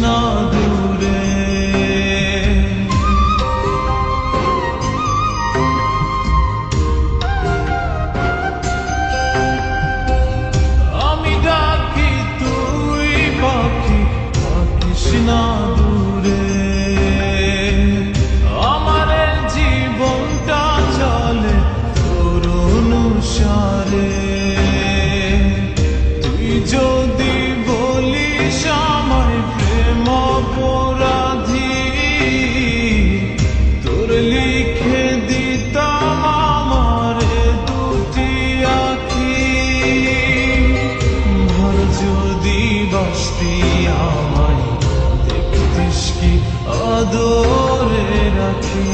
not আদরে রাখি